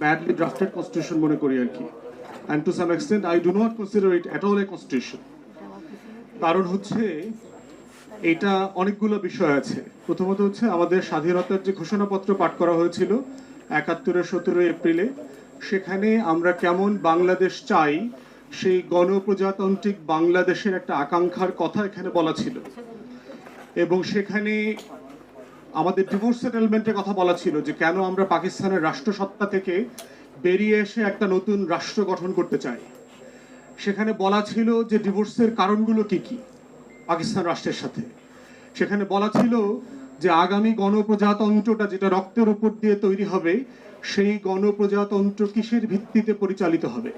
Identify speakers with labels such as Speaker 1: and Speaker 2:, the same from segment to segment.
Speaker 1: badly drafted constitution মনে করি আর কি। And to some extent, I do not consider it at all a constitution কারণ হচ্ছে, এটা অনেকগুলো বিষয় আছে। প্রথমত হচ্ছে, আমাদের স্বাধীনতার যে ঘোষণাপত্র পাঠ করা হয়েছিল, একাত্তরের সতেরোই এপ্রিলে, সেখানে আমরা কেমন বাংলাদেশ চাই, সেই গণপ্রজাতান্ত্রিক বাংলাদেশের একটা আকাঙ্ক্ষার কথা এখানে বলা ছিল। এবং সেখানে আমাদের ডিভোর্স সেটেলমেন্টের কথা বলা ছিল যে কেন আমরা পাকিস্তানের রাষ্ট্রসত্তা থেকে বেরিয়ে এসে একটা নতুন রাষ্ট্র গঠন করতে চাই। সেখানে বলা ছিল যে ডিভোর্সের কারণগুলো কি কি পাকিস্তান রাষ্ট্রের সাথে। সেখানে বলা ছিল যে আগামী গণপ্রজাতন্ত্রটা যেটা রক্তের উপর দিয়ে তৈরি হবে, সেই গণপ্রজাতন্ত্র কিসের ভিত্তিতে পরিচালিত হবে।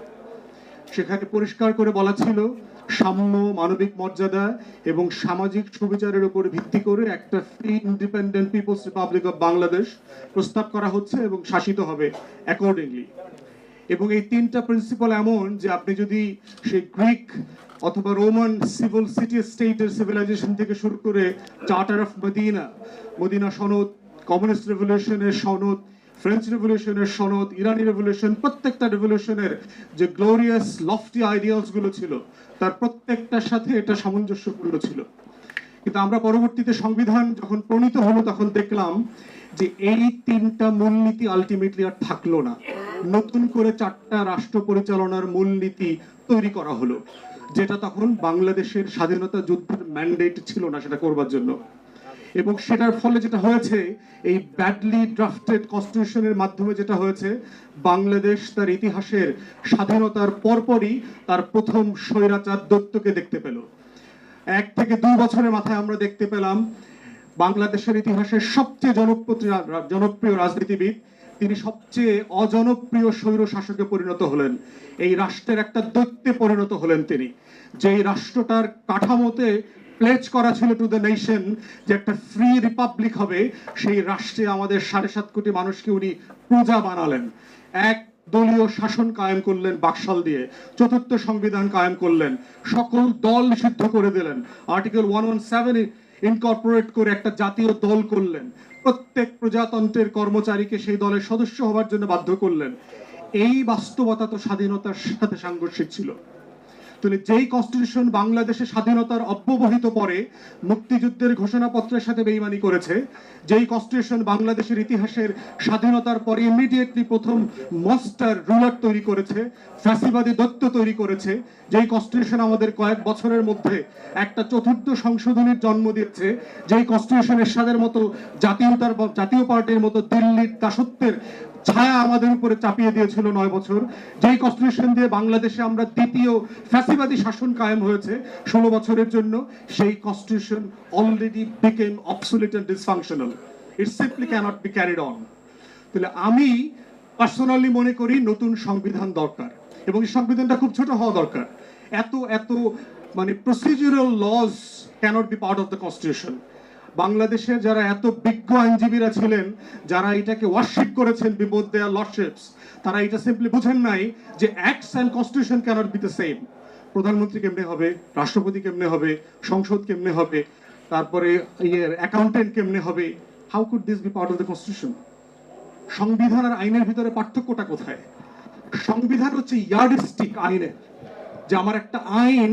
Speaker 1: সেখানে পরিষ্কার করে বলা ছিল সাম্য মানবিক মর্যাদা এবং সামাজিক সুবিচারের উপর ভিত্তি করে একটা free independent people's republic of Bangladesh প্রস্তাব করা হচ্ছে এবং শাসিত হবে অ্যাকর্ডিংলি এবং এই তিনটা প্রিন্সিপাল এমন যে আপনি যদি সেই গ্রিক অথবা রোমান সিভিল সিটি স্টেটের সিভিলাইজেশন থেকে শুরু করে চার্টার অফ মদিনা মদিনা সনদ কমিউনিস্ট রেভলিউশনের সনদ ফ্রেঞ্চ রেভলিউশনের সনদ ইরানি রেভলিউশন প্রত্যেকটা রেভলিউশনের যে গ্লোরিয়াস লফটি আইডিয়ালসগুলো ছিল, তার প্রত্যেকটার সাথে এটা সামঞ্জস্যপূর্ণ ছিল। কিন্তু আমরা পরবর্তীতে সংবিধান যখন প্রণীত হলো, তখন দেখলাম যে এই তিনটা মূলনীতি আলটিমেটলি আর থাকল না। নতুন করে চারটা রাষ্ট্র পরিচালনার মূলনীতি তৈরি করা হলো, যেটা তখন বাংলাদেশের স্বাধীনতা যুদ্ধের ম্যান্ডেট ছিল না সেটা করবার জন্য। এবং সেটার ফলে যেটা হয়েছে, এই ব্যাডলি ড্রাফটেড কনস্টিটিউশনের মাধ্যমে যেটা হয়েছে, বাংলাদেশ তার ইতিহাসের স্বাধীনতার পরপরই তার প্রথম স্বৈরাচার দত্তকে দেখতে পেল। এক থেকে দুই বছরের মাথায় আমরা দেখতে পেলাম, বাংলাদেশের ইতিহাসের সবচেয়ে জনপ্রিয় জনপ্রিয় রাজনীতিবিদ, তিনি সবচেয়ে অজনপ্রিয় স্বৈর শাসকে পরিণত হলেন। এই রাষ্ট্রের একটা দৈত্যে পরিণত হলেন তিনি। যেই রাষ্ট্রটার কাঠামোতে প্লেজ করা ছিল টু দ্য নেশন যে একটা ফ্রি রিপাবলিক হবে, সেই রাষ্ট্রে আমাদের সাড়ে সাত কোটি মানুষকে উনি প্রজা বানালেন। এক দলীয় শাসন কায়েম করলেন বাকশাল দিয়ে, চতুর্থ সংবিধান কায়েম করলেন, সকল দল নিষিদ্ধ করে দিলেন। Article one one seven incorporate করে একটা জাতীয় দল করলেন। প্রত্যেক প্রজাতন্ত্রের কর্মচারীকে সেই দলের সদস্য হওয়ার জন্য বাধ্য করলেন। এই বাস্তবতা তো স্বাধীনতার সাথে সাংঘর্ষিক ছিল। তাহলে যেই কনস্টিটিউশন বাংলাদেশের স্বাধীনতার অব্যবহিত পরে মুক্তিযুদ্ধের ঘোষণাপত্রের সাথে বেইমানি করেছে, যেই কনস্টিটিউশন বাংলাদেশের ইতিহাসের স্বাধীনতার পরে ইমিডিয়েটলি প্রথম মস্টার রুলার তৈরি করেছে, ফ্যাসিবাদী দত্ত তৈরি করেছে, যেই কনস্টিটিউশন আমাদের কয়েক বছরের মধ্যে একটা চতুর্থ সংশোধনীর জন্ম দিচ্ছে যেই কনস্টিটিউশনের সাদের মতো জাতীয়তার জাতীয় পার্টির মতো দিল্লির দাসত্বের ছায়া আমাদের উপরে চাপিয়ে দিয়েছিল নয় বছর। যেই কনস্টিটিউশন দিয়ে বাংলাদেশে আমরা দ্বিতীয় ফ্যাসিবাদী শাসন কায়েম হয়েছে ষোলো বছরের জন্য, সেই constitution already became obsolete and dysfunctional it simply can't be carried on তাহলে আমি পার্সোনালি মনে করি নতুন সংবিধান দরকার এবং এই সংবিধানটা খুব ছোট হওয়া দরকার। এত এত মানে procedural laws can't be part of the constitution বাংলাদেশের যারা এত বিজ্ঞ আইনজীবীরা ছিলেন, যারা এটাকে ওয়ার্শিপ করেছেন বিবোধ দেয়ার লর্ডশিপস তারা এটা সিম্পলি বুঝেন নাই যে acts and constitution can't be the same প্রধানমন্ত্রী কেমনে হবে? রাষ্ট্রপতি কেমনে হবে? সংসদ কেমনে হবে? তারপরে ইয়ের অ্যাকাউন্টেন্ট কেমনে হবে? How could this be part of the constitution সংবিধান আর আইনের ভিতরে পার্থক্যটা কোথায়? সংবিধান হচ্ছে ইয়ার্ডস্টিক আইনের, যে আমার একটা আইন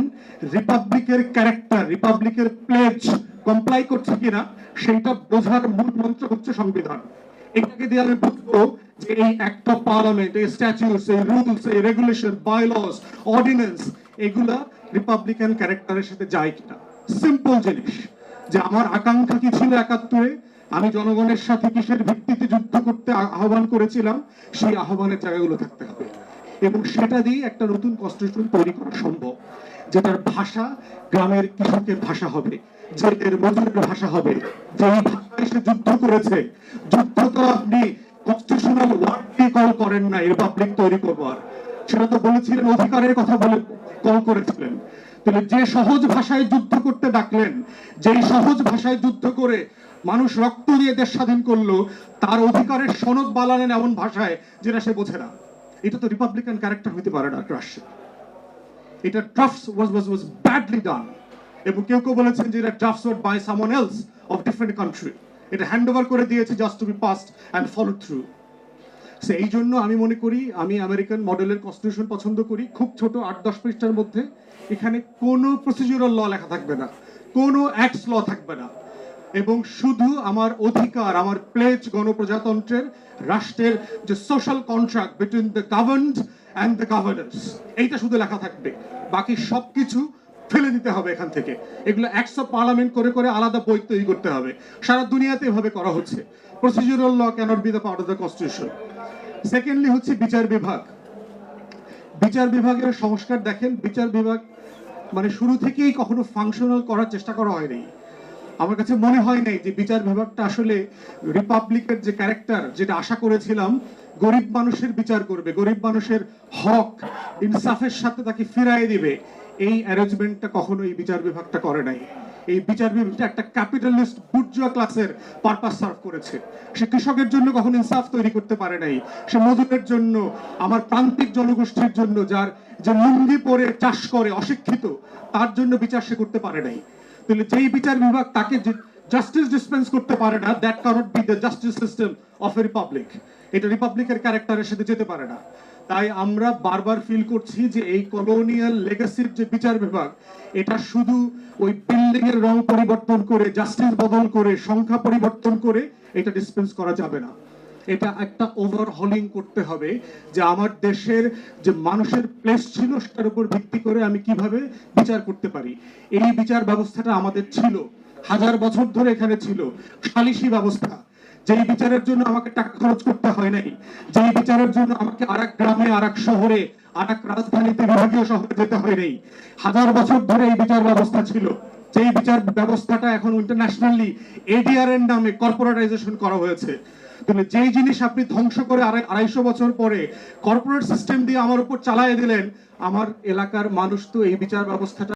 Speaker 1: রিপাবলিকের ক্যারেক্টার রিপাবলিকের প্লেজ কমপ্লাই করছে কিনা, সেইটা বোঝার মূল মন্ত্র হচ্ছে সংবিধান। এটাকে দিয়ে আমি বুঝব যে এই অ্যাক্ট অফ পার্লামেন্ট এই স্ট্যাচুস এই রুলস এই রেগুলেশন বাইলস অর্ডিন্যান্স এগুলা রিপাবলিকান ক্যারেক্টারের সাথে যায় কিনা। সিম্পল জিনিস, যে আমার আকাঙ্ক্ষা কি ছিল একাত্তরে? আমি জনগণের সাথে কিসের ভিত্তিতে যুদ্ধ করতে আহ্বান করেছিলাম? সেই আহ্বানের জায়গাগুলো থাকতে হবে। এবং সেটা দিয়ে একটা নতুন কনস্টিটিউশন তৈরি করা সম্ভব যেটার ভাষা গ্রামের কৃষকের ভাষা হবে। জেলের মজুরের ভাষা হবে, যেই ভাষায় সে যুদ্ধ করেছে, যুদ্ধ তো আপনি কনস্টিটিউশনাল ওয়ার্ড কল করেন না রিপাবলিক তৈরি করবার সেটা তো বলেছিলেন, অধিকারের কথা বলে কল করেছিলেন। তাহলে যে সহজ ভাষায় যুদ্ধ করতে ডাকলেন, যেই সহজ ভাষায় যুদ্ধ করে মানুষ রক্ত দিয়ে দেশ স্বাধীন করল, তার অধিকারের সনদ বালালেন এমন ভাষায় যেটা সে বোঝে না। এটা তো রিপাবলিকান ক্যারেক্টার হইতে পারে না রাষ্ট্রে এটা ড্রাফটস ওয়াজ ওয়াজ ওয়াজ ব্যাডলি ডান এবং কেউ কেউ বলেছেন যে এটা drafts were by someone else of different country এটা হ্যান্ড ওভার করে দিয়েছে just to be passed and follow through So, এই জন্য আমি মনে করি আমি আমেরিকান মডেলের কনস্টিটিউশন পছন্দ করি খুব ছোট আট দশ পৃষ্ঠার মধ্যে। এখানে কোনো প্রসিডিউরাল ল লেখা থাকবে না কোনো অ্যাক্টস ল থাকবে না। এবং শুধু আমার অধিকার আমার প্লেজ গণপ্রজাতন্ত্রের রাষ্ট্রের যে social contract between the governed and the governance এইটা শুধু লেখা থাকবে। বাকি সবকিছু ফেলে দিতে হবে এখান থেকে। এগুলো অফ পার্লামেন্ট করে করে আলাদা বই তৈরি করতে হবে। সারা দুনিয়াতে এভাবে করা হচ্ছে। Procedural law can't be the part of the constitution secondly হচ্ছে বিচার বিভাগ। বিচার বিভাগের সংস্কার দেখেন, বিচার বিভাগ মানে শুরু থেকেই কখনো ফাংশনাল করার চেষ্টা করা হয়নি। আমার কাছে মনে হয় নাই যে বিচার বিভাগটা আসলে রিপাবলিকের যে ক্যারেক্টার যেটা আশা করেছিলাম, গরিব মানুষের বিচার করবে। গরিব মানুষের হক ইনসাফের সাথে তাকে ফিরাই দিবে। এই অ্যারেঞ্জমেন্টটা কখনো এই বিচার বিভাগটা করে নাই। এই বিচার বিভাগটা একটা ক্যাপিটালিস্ট বুর্জুয়া ক্লাসের পারপাস সার্ভ করেছে। সে কৃষকের জন্য কখনো ইনসাফ তৈরি করতে পারে নাই। সে মজুরের জন্য, আমার প্রান্তিক জনগোষ্ঠীর জন্য যার, যে লুঙ্গি পরে চাষ করে, অশিক্ষিত, তার জন্য বিচার সে করতে পারে নাই। তাহলে যেই বিচার বিভাগ তাকে জাস্টিস ডিসপেন্স করতে পারে না that can't be the justice system of a republic এটা রিপাবলিকের ক্যারেক্টারের সাথে যেতে পারে না। তাই আমরা বারবার ফিল করছি যে এই কলোনিয়াল লেগাসির যে বিচার বিভাগ, এটা শুধু ওই বিল্ডিং রং পরিবর্তন করে জাস্টিস বদল করে, সংখ্যা পরিবর্তন করে এটা ডিসপেন্স করা যাবে না। এটা একটা ওভারহলিং করতে হবে যে আমার দেশের যে মানুষের প্লেস ছিল, সেটার উপর ভিত্তি করে আমি কীভাবে বিচার করতে পারি। এই বিচার ব্যবস্থাটা আমাদের ছিল। হাজার বছর ধরে এখানে ছিল। সালিশি ব্যবস্থা। যেই বিচারের জন্য আমাকে টাকা খরচ করতে হয় নাই, যেই বিচারের জন্য আমাকে আরেক গ্রামে, আরেক শহরে, আরেক রাজধানীতে বিভাগীয় শহরে যেতে হয় নাই। হাজার বছর ধরে এই বিচার ব্যবস্থা ছিল। যেই বিচার ব্যবস্থাটা এখন ইন্টারন্যাশনালি এডিআর এর নামে কর্পোরেটাইজেশন করা হয়েছে। যেই জিনিস আপনি ধ্বংস করে আড়াইশো বছর পরে কর্পোরেট সিস্টেম দিয়ে আমার উপর চালায় দিলেন, আমার এলাকার মানুষ তো এই বিচার ব্যবস্থাটা